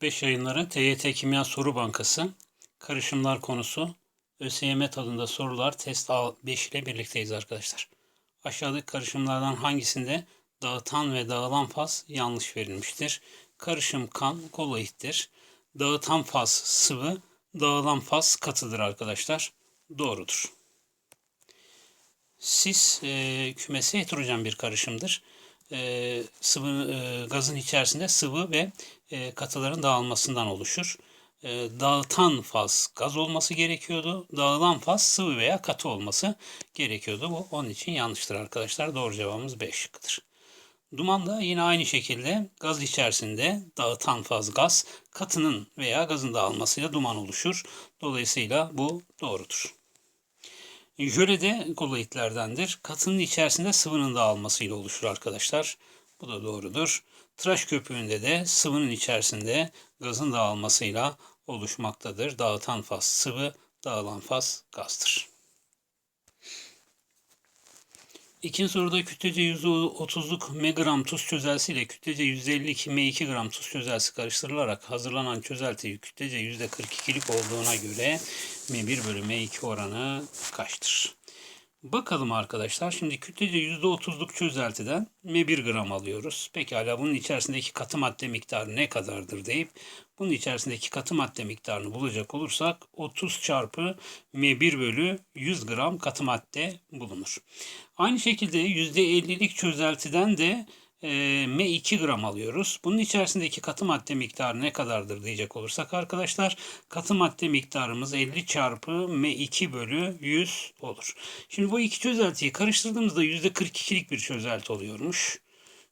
45 yayınları TYT Kimya Soru Bankası karışımlar konusu ÖSYM tadında sorular test 5 ile birlikteyiz arkadaşlar. Aşağıdaki karışımlardan hangisinde dağıtan ve dağılan faz yanlış verilmiştir? Karışım kan koloittir. Dağıtan faz sıvı, dağılan faz katıdır arkadaşlar. Doğrudur. Sis e, kümesi heterojen bir karışımdır. E, sıvı e, gazın içerisinde sıvı ve e, katıların dağılmasından oluşur. E, dağıtan faz gaz olması gerekiyordu. Dağılan faz sıvı veya katı olması gerekiyordu. Bu onun için yanlıştır arkadaşlar. Doğru cevabımız B şıkkıdır. Duman da yine aynı şekilde gaz içerisinde dağıtan faz gaz, katının veya gazın dağılmasıyla duman oluşur. Dolayısıyla bu doğrudur. Jöle de koloidlerdendir. Katının içerisinde sıvının dağılmasıyla oluşur arkadaşlar. Bu da doğrudur. Tıraş köpüğünde de sıvının içerisinde gazın dağılmasıyla oluşmaktadır. Dağıtan faz sıvı, dağılan faz gazdır. İkinci soruda kütlece %30'luk megram tuz çözelsi ile kütlece %52 M2 gram tuz çözelsi karıştırılarak hazırlanan çözelti kütlece %42'lik olduğuna göre M1 bölü M2 oranı kaçtır? Bakalım arkadaşlar. Şimdi kütlece %30'luk çözeltiden M1 gram alıyoruz. Pekala bunun içerisindeki katı madde miktarı ne kadardır deyip bunun içerisindeki katı madde miktarını bulacak olursak 30 çarpı M1 bölü 100 gram katı madde bulunur. Aynı şekilde %50'lik çözeltiden de e, M2 gram alıyoruz. Bunun içerisindeki katı madde miktarı ne kadardır diyecek olursak arkadaşlar katı madde miktarımız 50 çarpı M2 bölü 100 olur. Şimdi bu iki çözeltiyi karıştırdığımızda %42'lik bir çözelti oluyormuş.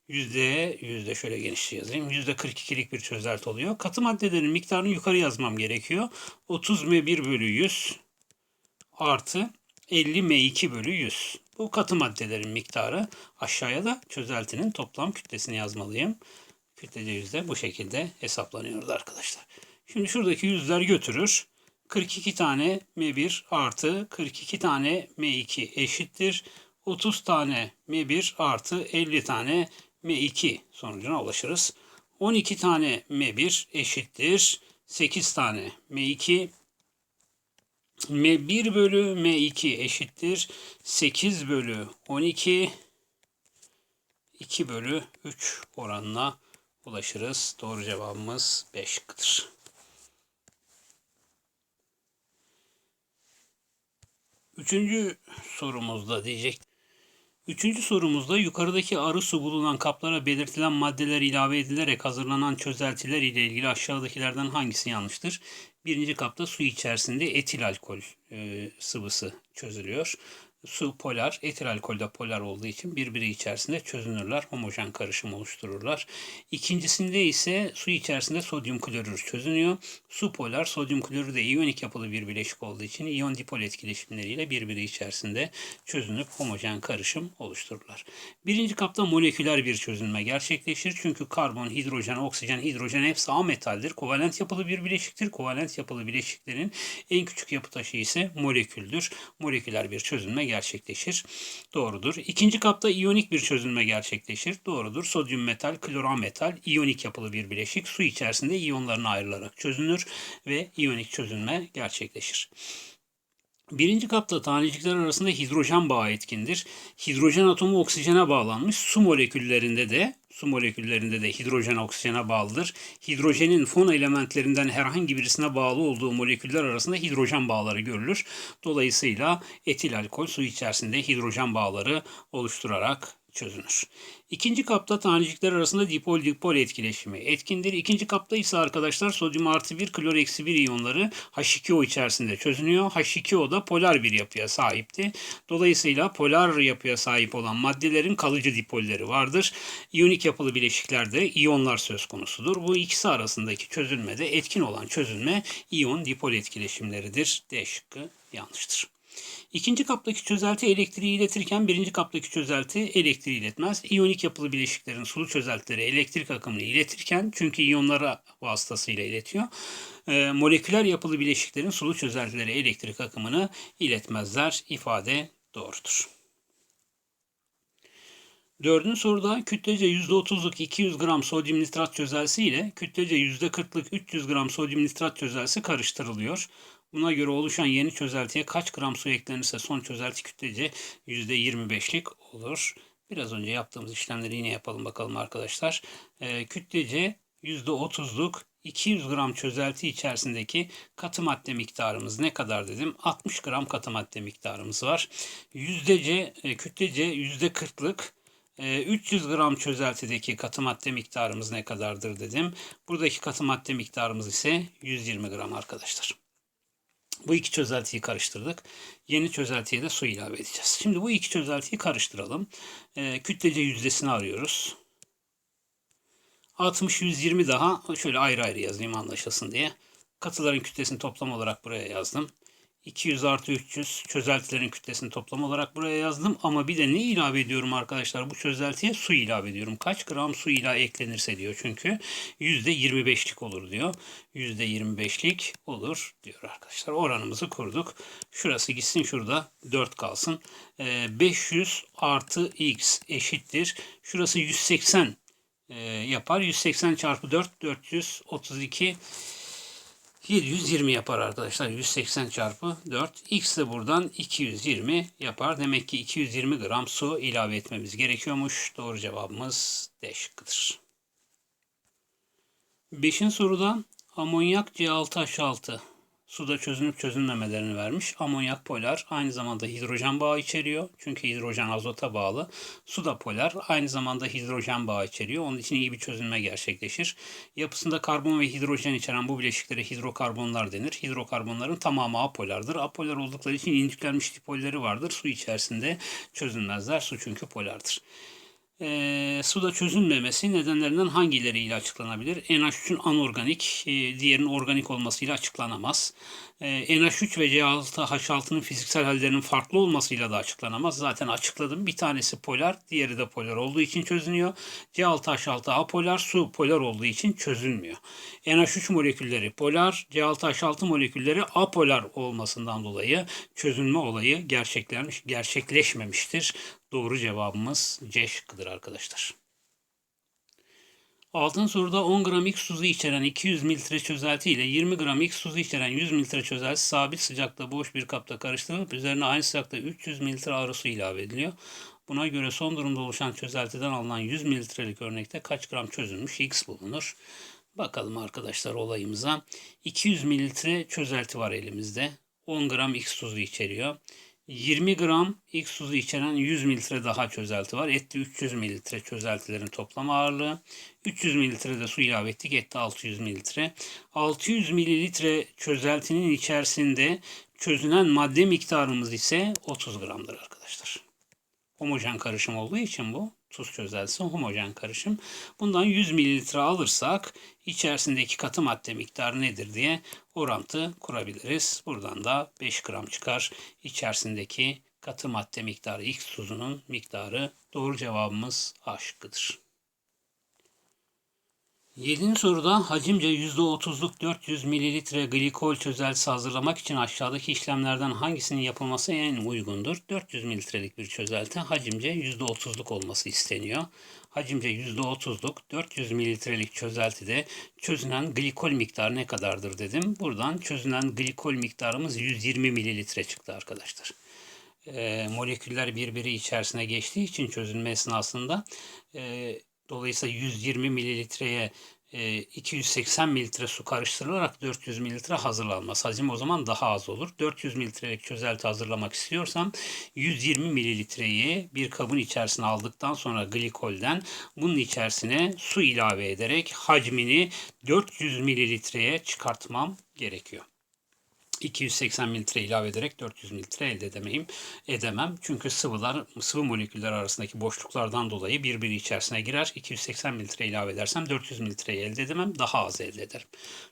Yüzde, yüzde şöyle genişçe yazayım. Yüzde 42'lik bir çözelti oluyor. Katı maddelerin miktarını yukarı yazmam gerekiyor. 30 M1 bölü 100 artı 50 M2 bölü 100. Bu katı maddelerin miktarı. Aşağıya da çözeltinin toplam kütlesini yazmalıyım. Kütlece yüzde bu şekilde hesaplanıyordu arkadaşlar. Şimdi şuradaki yüzler götürür. 42 tane M1 artı 42 tane M2 eşittir. 30 tane M1 artı 50 tane M2 sonucuna ulaşırız. 12 tane M1 eşittir. 8 tane M2 M1 bölü M2 eşittir. 8 bölü 12 2 bölü 3 oranına ulaşırız. Doğru cevabımız 5 şıkkıdır. Üçüncü sorumuzda diyecek. Üçüncü sorumuzda yukarıdaki arı su bulunan kaplara belirtilen maddeler ilave edilerek hazırlanan çözeltiler ile ilgili aşağıdakilerden hangisi yanlıştır? Birinci kapta su içerisinde etil alkol e, sıvısı çözülüyor. Su polar, etil alkol de polar olduğu için birbiri içerisinde çözünürler, homojen karışım oluştururlar. İkincisinde ise su içerisinde sodyum klorür çözünüyor. Su polar, sodyum klorür de iyonik yapılı bir bileşik olduğu için iyon dipol etkileşimleriyle birbiri içerisinde çözünüp homojen karışım oluştururlar. Birinci kapta moleküler bir çözünme gerçekleşir. Çünkü karbon, hidrojen, oksijen, hidrojen hepsi A. Kovalent yapılı bir bileşiktir. Kovalent yapılı bileşiklerin en küçük yapı taşı ise moleküldür. Moleküler bir çözünme gerçekleşir. Doğrudur. İkinci kapta iyonik bir çözünme gerçekleşir. Doğrudur. Sodyum metal, kloran metal iyonik yapılı bir bileşik. Su içerisinde iyonlarına ayrılarak çözünür ve iyonik çözünme gerçekleşir. Birinci kapta tanecikler arasında hidrojen bağı etkindir. Hidrojen atomu oksijene bağlanmış. Su moleküllerinde de su moleküllerinde de hidrojen oksijene bağlıdır. Hidrojenin fon elementlerinden herhangi birisine bağlı olduğu moleküller arasında hidrojen bağları görülür. Dolayısıyla etil alkol su içerisinde hidrojen bağları oluşturarak çözünür. İkinci kapta tanecikler arasında dipol dipol etkileşimi etkindir. İkinci kapta ise arkadaşlar sodyum artı 1 klor eksi 1 iyonları H2O içerisinde çözünüyor. H2O da polar bir yapıya sahipti. Dolayısıyla polar yapıya sahip olan maddelerin kalıcı dipolleri vardır. İyonik yapılı bileşiklerde iyonlar söz konusudur. Bu ikisi arasındaki çözülmede etkin olan çözülme iyon dipol etkileşimleridir. D şıkkı yanlıştır. İkinci kaptaki çözelti elektriği iletirken birinci kaptaki çözelti elektriği iletmez. İyonik yapılı bileşiklerin sulu çözeltileri elektrik akımını iletirken çünkü iyonlara vasıtasıyla iletiyor. E, moleküler yapılı bileşiklerin sulu çözeltileri elektrik akımını iletmezler. İfade doğrudur. Dördüncü soruda kütlece %30'luk 200 gram sodyum nitrat çözelsi ile kütlece %40'lık 300 gram sodyum nitrat çözelsi karıştırılıyor. Buna göre oluşan yeni çözeltiye kaç gram su eklenirse son çözelti kütlece %25'lik olur. Biraz önce yaptığımız işlemleri yine yapalım bakalım arkadaşlar. Ee, kütlece %30'luk 200 gram çözelti içerisindeki katı madde miktarımız ne kadar dedim? 60 gram katı madde miktarımız var. Yüzdece, e, kütlece %40'lık e, 300 gram çözeltideki katı madde miktarımız ne kadardır dedim. Buradaki katı madde miktarımız ise 120 gram arkadaşlar. Bu iki çözeltiyi karıştırdık. Yeni çözeltiye de su ilave edeceğiz. Şimdi bu iki çözeltiyi karıştıralım. E, kütlece yüzdesini arıyoruz. 60 120 daha şöyle ayrı ayrı yazayım anlaşılsın diye. Katıların kütlesini toplam olarak buraya yazdım. 200 artı 300 çözeltilerin kütlesini toplam olarak buraya yazdım. Ama bir de ne ilave ediyorum arkadaşlar? Bu çözeltiye su ilave ediyorum. Kaç gram su ilave eklenirse diyor. Çünkü %25'lik olur diyor. %25'lik olur diyor arkadaşlar. Oranımızı kurduk. Şurası gitsin şurada 4 kalsın. Ee, 500 artı x eşittir. Şurası 180 e, yapar. 180 çarpı 4 432 720 yapar arkadaşlar. 180 çarpı 4. X de buradan 220 yapar. Demek ki 220 gram su ilave etmemiz gerekiyormuş. Doğru cevabımız D şıkkıdır. Beşinci soruda amonyak C6H6 suda çözünüp çözünmemelerini vermiş. Amonyak polar aynı zamanda hidrojen bağı içeriyor. Çünkü hidrojen azota bağlı. Su da polar aynı zamanda hidrojen bağı içeriyor. Onun için iyi bir çözünme gerçekleşir. Yapısında karbon ve hidrojen içeren bu bileşiklere hidrokarbonlar denir. Hidrokarbonların tamamı apolardır. Apolar oldukları için inciklenmiş dipolleri vardır. Su içerisinde çözünmezler. Su çünkü polardır. E, suda çözünmemesi nedenlerinden hangileriyle açıklanabilir? NH3'ün anorganik, e, diğerinin organik olmasıyla açıklanamaz. E, NH3 ve C6H6'nın fiziksel hallerinin farklı olmasıyla da açıklanamaz. Zaten açıkladım. Bir tanesi polar, diğeri de polar olduğu için çözünüyor. C6H6 apolar, su polar olduğu için çözülmüyor. NH3 molekülleri polar, C6H6 molekülleri apolar olmasından dolayı çözünme olayı gerçekleşmemiştir. Doğru cevabımız C şıkkıdır arkadaşlar. Altın soruda 10 gram X tuzu içeren 200 mililitre çözelti ile 20 gram X tuzu içeren 100 mililitre çözelti sabit sıcakta boş bir kapta karıştırılıp üzerine aynı sıcakta 300 mililitre arı su ilave ediliyor. Buna göre son durumda oluşan çözeltiden alınan 100 mililitrelik örnekte kaç gram çözülmüş X bulunur. Bakalım arkadaşlar olayımıza. 200 mililitre çözelti var elimizde. 10 gram X tuzu içeriyor. 20 gram X tuzu içeren 100 mililitre daha çözelti var. Etti 300 mililitre çözeltilerin toplam ağırlığı. 300 mililitre de su ilave ettik. Etti 600 mililitre. 600 mililitre çözeltinin içerisinde çözünen madde miktarımız ise 30 gramdır arkadaşlar. Homojen karışım olduğu için bu tuz çözeltisi homojen karışım. Bundan 100 mililitre alırsak içerisindeki katı madde miktarı nedir diye orantı kurabiliriz. Buradan da 5 gram çıkar. İçerisindeki katı madde miktarı X tuzunun miktarı doğru cevabımız A şıkkıdır. 7. soruda hacimce %30'luk 400 mililitre glikol çözeltisi hazırlamak için aşağıdaki işlemlerden hangisinin yapılması en uygundur? 400 mililitrelik bir çözelti hacimce %30'luk olması isteniyor. Hacimce %30'luk 400 mililitrelik çözeltide çözünen glikol miktarı ne kadardır dedim. Buradan çözünen glikol miktarımız 120 mililitre çıktı arkadaşlar. E, moleküller birbiri içerisine geçtiği için çözülme esnasında e, Dolayısıyla 120 mililitreye 280 mililitre su karıştırılarak 400 mililitre hazırlanmaz. Hacim o zaman daha az olur. 400 mililitrelik çözelti hazırlamak istiyorsam 120 mililitreyi bir kabın içerisine aldıktan sonra glikolden bunun içerisine su ilave ederek hacmini 400 mililitreye çıkartmam gerekiyor. 280 mililitre ilave ederek 400 mililitre elde edemeyim, edemem. Çünkü sıvılar, sıvı moleküller arasındaki boşluklardan dolayı birbiri içerisine girer. 280 mililitre ilave edersem 400 mililitreyi elde edemem, daha az elde ederim.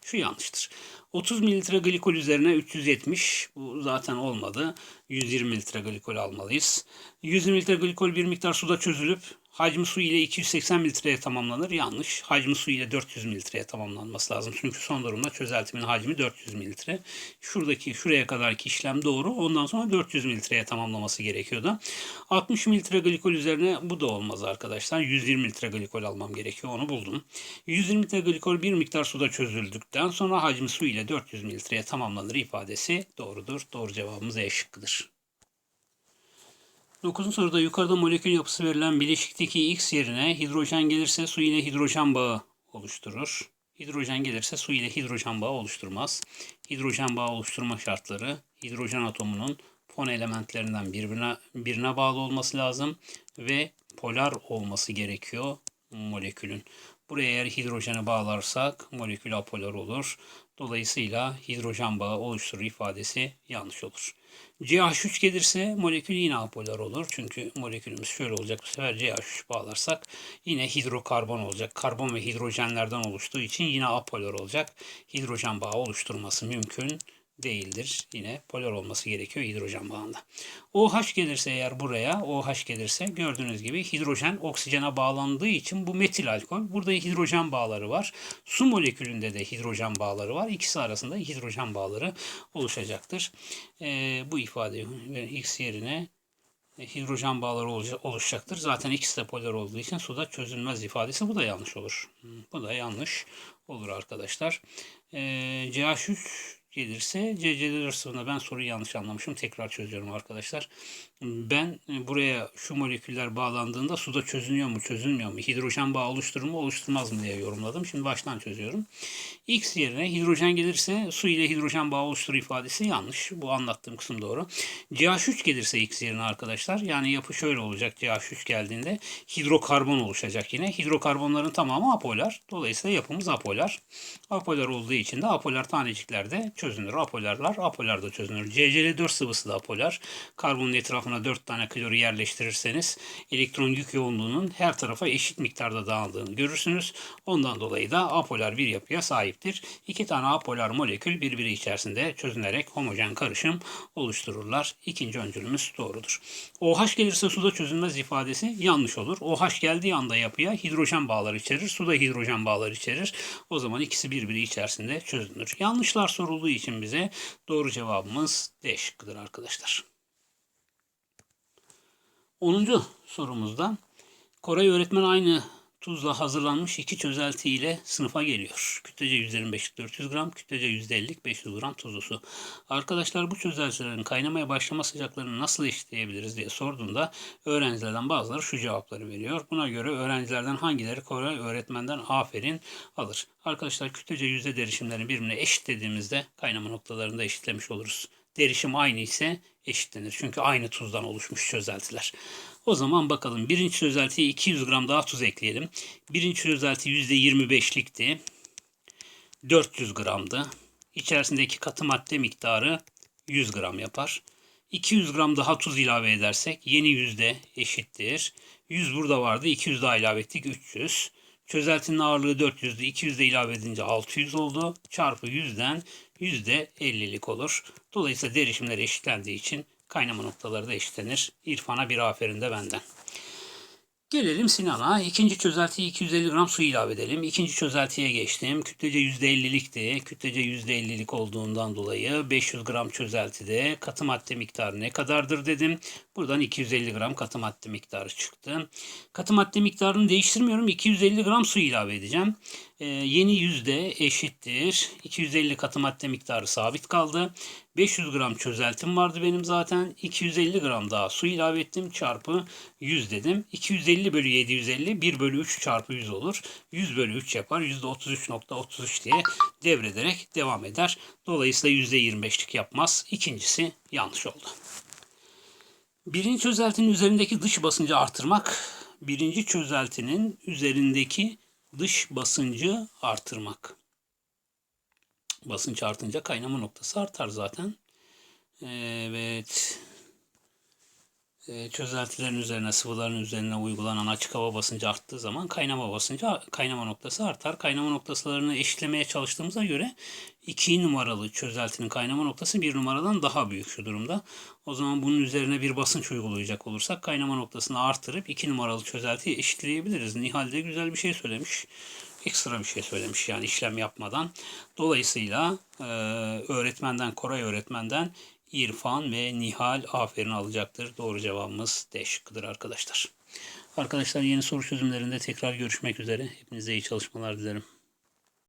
Şu yanlıştır. 30 mililitre glikol üzerine 370, bu zaten olmadı. 120 mililitre glikol almalıyız. 120 mililitre glikol bir miktar suda çözülüp Hacmi su ile 280 mililitreye tamamlanır. Yanlış. Hacmi su ile 400 mililitreye tamamlanması lazım. Çünkü son durumda çözeltimin hacmi 400 mililitre. Şuradaki şuraya kadarki işlem doğru. Ondan sonra 400 mililitreye tamamlaması gerekiyordu. 60 mililitre glikol üzerine bu da olmaz arkadaşlar. 120 mililitre glikol almam gerekiyor. Onu buldum. 120 mililitre glikol bir miktar suda çözüldükten sonra hacmi su ile 400 mililitreye tamamlanır ifadesi doğrudur. Doğru cevabımız E şıkkıdır. 9. soruda yukarıda molekül yapısı verilen bileşikteki X yerine hidrojen gelirse su ile hidrojen bağı oluşturur. Hidrojen gelirse su ile hidrojen bağı oluşturmaz. Hidrojen bağı oluşturma şartları hidrojen atomunun fon elementlerinden birbirine, birine bağlı olması lazım ve polar olması gerekiyor molekülün. Buraya eğer hidrojeni bağlarsak molekül apolar olur. Dolayısıyla hidrojen bağı oluşturur ifadesi yanlış olur. CH3 gelirse molekül yine apolar olur. Çünkü molekülümüz şöyle olacak. Bu sefer CH3 bağlarsak yine hidrokarbon olacak. Karbon ve hidrojenlerden oluştuğu için yine apolar olacak. Hidrojen bağı oluşturması mümkün değildir. Yine polar olması gerekiyor hidrojen bağında. OH gelirse eğer buraya OH gelirse gördüğünüz gibi hidrojen oksijene bağlandığı için bu metil alkol. Burada hidrojen bağları var. Su molekülünde de hidrojen bağları var. İkisi arasında hidrojen bağları oluşacaktır. Ee, bu ifade X yerine hidrojen bağları oluşacaktır. Zaten ikisi de polar olduğu için suda çözülmez ifadesi bu da yanlış olur. Bu da yanlış olur arkadaşlar. Ee, CH3 gelirse CC4 sınıfında ben soruyu yanlış anlamışım. Tekrar çözüyorum arkadaşlar. Ben e, buraya şu moleküller bağlandığında suda çözünüyor mu çözülmüyor mu? Hidrojen bağı oluşturur mu oluşturmaz mı diye yorumladım. Şimdi baştan çözüyorum. X yerine hidrojen gelirse su ile hidrojen bağı oluşturur ifadesi yanlış. Bu anlattığım kısım doğru. CH3 gelirse X yerine arkadaşlar yani yapı şöyle olacak CH3 geldiğinde hidrokarbon oluşacak yine. Hidrokarbonların tamamı apolar. Dolayısıyla yapımız apolar. Apolar olduğu için de apolar taneciklerde çözünür. Apolarlar apolar çözünür. CCl4 sıvısı da apolar. Karbonun etrafına 4 tane kloru yerleştirirseniz elektron yük yoğunluğunun her tarafa eşit miktarda dağıldığını görürsünüz. Ondan dolayı da apolar bir yapıya sahiptir. İki tane apolar molekül birbiri içerisinde çözünerek homojen karışım oluştururlar. İkinci öncülümüz doğrudur. OH gelirse suda çözülmez ifadesi yanlış olur. OH geldiği anda yapıya hidrojen bağları içerir. Suda hidrojen bağları içerir. O zaman ikisi birbiri içerisinde çözünür. Yanlışlar sorulduğu için bize doğru cevabımız D şıkkıdır arkadaşlar. 10. sorumuzda Koray öğretmen aynı tuzla hazırlanmış iki çözelti ile sınıfa geliyor. Kütlece 125 400 gram, kütlece %50 500 gram tuzlu. Arkadaşlar bu çözeltilerin kaynamaya başlama sıcaklarını nasıl eşitleyebiliriz diye sorduğunda öğrencilerden bazıları şu cevapları veriyor. Buna göre öğrencilerden hangileri Koray öğretmenden aferin alır. Arkadaşlar kütlece yüzde derişimlerini birbirine eşitlediğimizde kaynama noktalarında eşitlemiş oluruz. Derişim aynı ise eşitlenir. Çünkü aynı tuzdan oluşmuş çözeltiler. O zaman bakalım birinci çözeltiye 200 gram daha tuz ekleyelim. Birinci çözelti %25'likti. 400 gramdı. İçerisindeki katı madde miktarı 100 gram yapar. 200 gram daha tuz ilave edersek yeni yüzde eşittir. 100 burada vardı. 200 daha ilave ettik. 300. Çözeltinin ağırlığı 400'dü. 200 de ilave edince 600 oldu. Çarpı 100'den %50'lik olur. Dolayısıyla derişimler eşitlendiği için kaynama noktaları da eşitlenir. İrfan'a bir aferin de benden. Gelelim Sinan'a. İkinci çözeltiye 250 gram su ilave edelim. İkinci çözeltiye geçtim. Kütlece %50'likti. Kütlece %50'lik olduğundan dolayı 500 gram çözeltide katı madde miktarı ne kadardır dedim. Buradan 250 gram katı madde miktarı çıktı. Katı madde miktarını değiştirmiyorum. 250 gram su ilave edeceğim. Ee, yeni yüzde eşittir. 250 katı madde miktarı sabit kaldı. 500 gram çözeltim vardı benim zaten. 250 gram daha su ilave ettim. Çarpı 100 dedim. 250 bölü 750 1 bölü 3 çarpı 100 olur. 100 bölü 3 yapar. %33.33 diye devrederek devam eder. Dolayısıyla %25'lik yapmaz. İkincisi yanlış oldu. Birinci çözeltinin üzerindeki dış basıncı artırmak. Birinci çözeltinin üzerindeki dış basıncı artırmak. Basınç artınca kaynama noktası artar zaten. Evet. Ee, çözeltilerin üzerine, sıvıların üzerine uygulanan açık hava basıncı arttığı zaman kaynama basıncı, kaynama noktası artar. Kaynama noktalarını eşitlemeye çalıştığımıza göre 2 numaralı çözeltinin kaynama noktası 1 numaradan daha büyük şu durumda. O zaman bunun üzerine bir basınç uygulayacak olursak kaynama noktasını artırıp 2 numaralı çözeltiyi eşitleyebiliriz. Nihal de güzel bir şey söylemiş. Ekstra bir şey söylemiş yani işlem yapmadan. Dolayısıyla e, öğretmenden, Koray öğretmenden İrfan ve Nihal aferin alacaktır. Doğru cevabımız D şıkkıdır arkadaşlar. Arkadaşlar yeni soru çözümlerinde tekrar görüşmek üzere. Hepinize iyi çalışmalar dilerim.